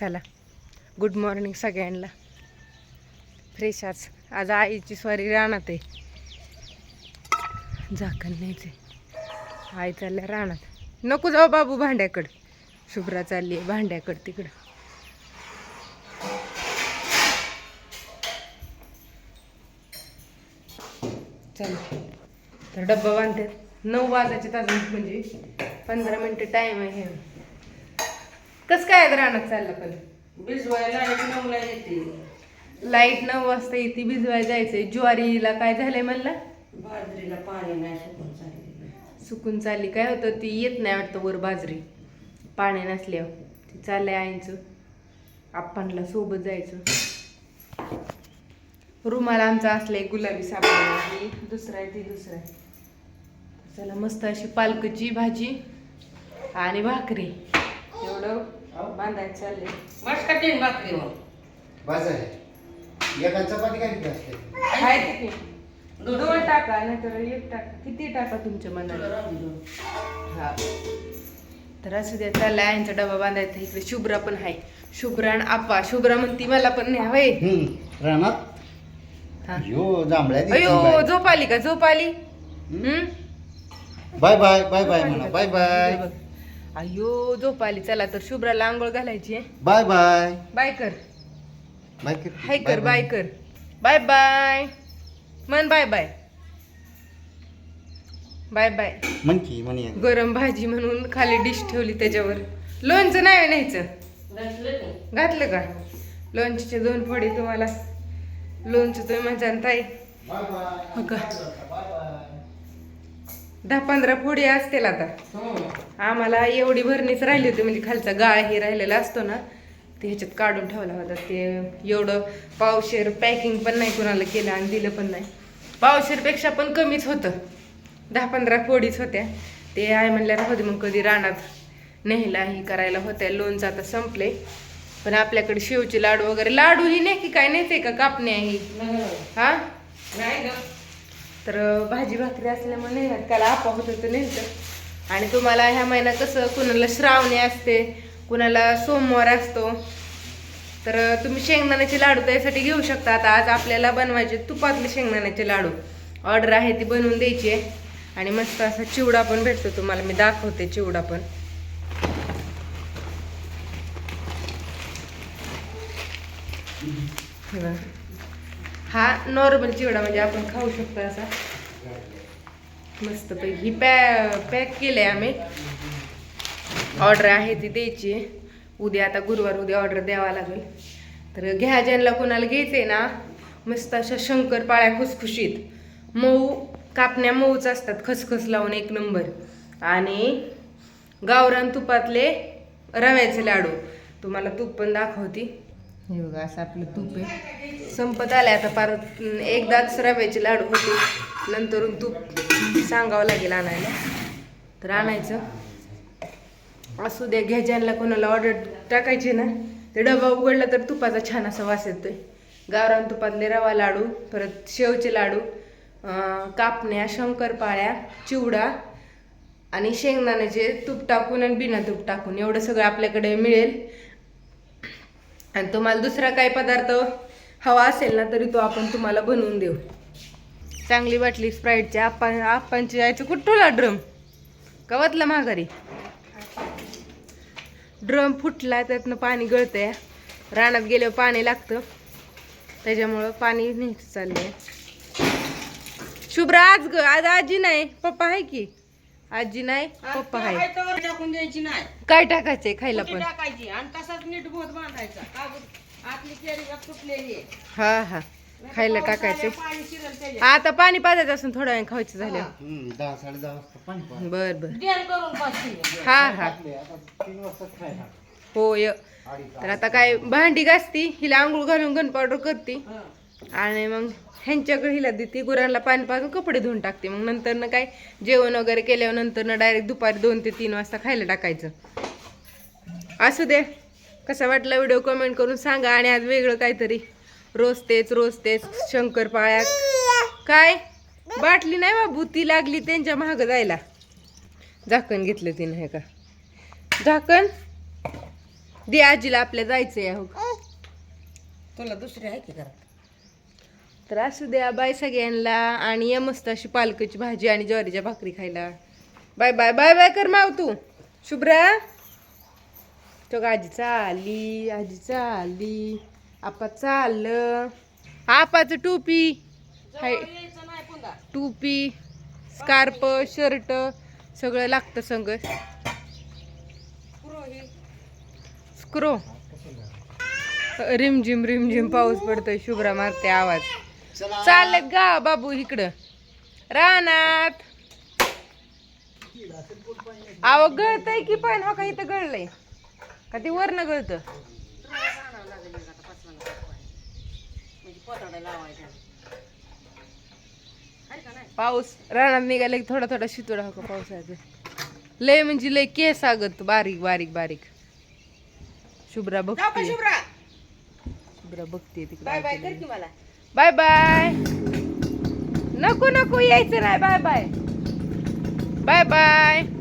चला. Good morning सगळ्यांना. Fresh आज. आज आईची स्वारी रानात आहे. झाकण न्यायचे आई चालल्या रानात. नको जाऊ बाबू भांड्याकडं. शुभ्रा चालली आहे भांड्याकडं तिकडं. चला. तर डब्बा बांधतात. नऊ वाजायचे तास म्हणजे पंधरा मिनटं टाईम आहे. कसं काय रानात चाललं पण? भिजवायला एक नऊला येते. लाइट नऊ वाजता येते भिजवायला जायचंय. ज्वारीला काय झालंय म्हणलं? बाजरीला पाणी नाही सुकून सुकून चालली. काय होतं ती येत नाही वाटतं वर बाजरी. पाणी नसल्यावर. ती चाललंय आईचं. आपणला सोबत जायचं. रुमाल आमचा असलाय गुलाबी ही दुसरा आहे ती दुसरा आहे. चला मस्त अशी पालकची भाजी आणि भाकरी. एवढं बांधायचं चाललंय मस्त कठीण भाकरी मग. बस आहे एका चपाती काय किती असते? आहे किती दोन टाका नाहीतर एक टाका. किती टाका तुमच्या मनाला? हा. तर असू द्या त्याला आईंचा डबा बांधायचा इकडे शुभ्रा पण आहे. शुभ्रा आणि आप्पा. शुभ्रा म्हणती मला पण नाही हवंय हम्म. रानात? हा. यो जांभळ्या दिसतील अयो बाय. झोप आली का? झोप आली? हम्म? बाय बाय बाय बाय म्हणा. Bye bye. बघ. अयो झोप आली चला तर शुभ्राला आंघोळ घालायची बाय बाय. बाय कर. बाय कर. हाय कर बाय कर. Bye bye. मन बाय बाय. Bye bye. म्हण की म्हण. गरम भाजी म्हणून खाली डिश ठेवली त्याच्यावर. लोणचं नाही न्यायचं घातलं का? लोणचीचे दोन फोडी तुम्हाला. लोणचं तुम्ही माझ्या ताई. हो का? दहा पंधरा फोडी असतील आता. आम्हाला एवढी भरणीच राहिली होती म्हणजे खालचा गाळ हे राहिलेला असतो ना ते ह्याच्यात काढून ठेवला होता. ते एवढं पावशेर पॅकिंग पण नाही कोणाला केलं आणि दिलं पण नाही. पावशेरपेक्षा पण कमीच होतं. दहा पंधरा फोडीच होत्या. ते आहे म्हणल्या राहू दे मग कधी रानात नेहला ही करायला होत्या लोणचं आता संपले. पण आपल्याकडे शेवचे लाडू वगैरे लाडू ही नाही की काय नाहीच आहे का कापणे ही? हा? नाही ग तर भाजी भाकरी असल्यामुळे नाही ना त्याला आपा होत होतं नेमकं आणि तुम्हाला ह्या महिन्यात कसं कुणाला श्रावणी असते कुणाला सोमवार असतो. तर तुम्ही शेंगदाण्याचे लाडू त्यासाठी घेऊ शकता. आता आज आपल्याला बनवायचे तुपातले शेंगदाण्याचे लाडू. ऑर्डर आहे ती बनवून द्यायची आहे. आणि मस्त असा चिवडा पण भेटतो तुम्हाला. मी दाखवते चिवडा पण. बघा. हा नॉर्मल चिवडा म्हणजे आपण खाऊ शकतो असा. मस्त पैकी पॅ पॅक केले आम्ही. ऑर्डर आहे ती द्यायची. उद्या आता गुरुवार उद्या ऑर्डर द्यावा लागेल. तर घ्या ज्यांना कोणाला घ्यायचंय ना मस्त अशा शंकर पाळ्या खुसखुशीत. मऊ कापण्या मऊच असतात खसखस लावून एक नंबर आणि गावरान तुपातले रव्याचे लाडू. तुम्हाला तूप पण दाखवती. हे बघा असं आपलं तूप आहे. संपत आले आता परत एकदाच रव्याचे लाडू होते. नंतर तूप सांगावं लागेल आणायला. तर आणायचं. असू द्या घ्या ज्यांना कोणाला ऑर्डर टाकायची ना ते डबा उघडला तर तुपाचा छान असा वास येतोय. गावरान तुपातले रवा लाडू परत शेवचे लाडू कापण्या शंकरपाळ्या चिवडा आणि शेंगदाण्याचे तूप टाकून आणि बिना तूप टाकून एवढं सगळं आपल्याकडे मिळेल. आणि तुम्हाला दुसरा काही पदार्थ? हवा असेल ना तरी तो आपण तुम्हाला बनवून देऊ. चांगली वाटली स्प्राईटची आपण आपणची जायचं कुठला ड्रम कवतला माघारी? ड्रम फुटला त्यातनं पाणी गळतंय. रानात गेल्यावर पाणी लागतं. त्याच्यामुळं पाणी नीट चाललंय. शुभ्रा आज ग आज आजी नाही पप्पा आहे की? आजी नाही पप्पा आहे. टाकून द्यायची नाही. काय टाकायचंय खायला पण? टाकायची? आणि तसाच नीट बोध बांधायचा? तुटलेली आहे. हा हा. खायला टाकायचंय पाणी शिरल त्याच्यात. आता पाणी पाजायचं असून थोडा वेळ खायचं झालं. हम्म, दहा साडे दहा वाजता पाणी पाणी बर बर. ध्यान करून पाचशे हा हा. टाकले, आता तीन वाजता खायला. होय अडीच तर आता काय भांडी घासती हिला आंघोळ घालून गन पावडर करते. आणि मग ह्यांच्याकडे हिला देते गुरांना पाणी पाजून कपडे धुवून टाकते. मग नंतर ना काय जेवण वगैरे केल्यावर नंतर ना डायरेक्ट दुपारी दोन ते तीन वाजता खायला टाकायचं. असू दे. कसा वाटला व्हिडिओ कमेंट करून सांगा आणि आज वेगळं काहीतरी. रोज तेच रोज तेच शंकरपाळ्या काय? बाटली नाही बाबू ती लागली त्यांच्या महाग जायला. झाकण घेतलं तिनं हे का? झाकण? दे आजीला आपल्या जायचंय हो तुला दुसरी आहे की घरात? तर असू द्या बाय सगळ्यांना आणि या मस्त अशी पालकाची भाजी आणि ज्वारीच्या भाकरी खायला. बाय बाय बाय बाय कर माव तू शुभ्रा. तो आजी चालली आजी चालली आपा चाललं आपाचं टोपी हाय. टोपी स्कार्प शर्ट सगळं लागतं संग. स्क्रो रिमझिम रिमझिम पाऊस पडतोय शुभ्रा मारते आवाज. चला. गा बाबू इकडं. रानात. अहो गळतय की पण हो का इथं गळलंय? का ते वरनं गळत? पाऊस. रानात निघाले की थोडा थोडा शितोडा हो पावसाचा लय म्हणजे लय केस आगत बारीक बारीक बारीक. शुभ्रा बघते. शुभ्रा? बघते बाय बाय तिकडे कर की मला. Bye bye. नको नको यायचं नाही. Bye bye. Bye bye.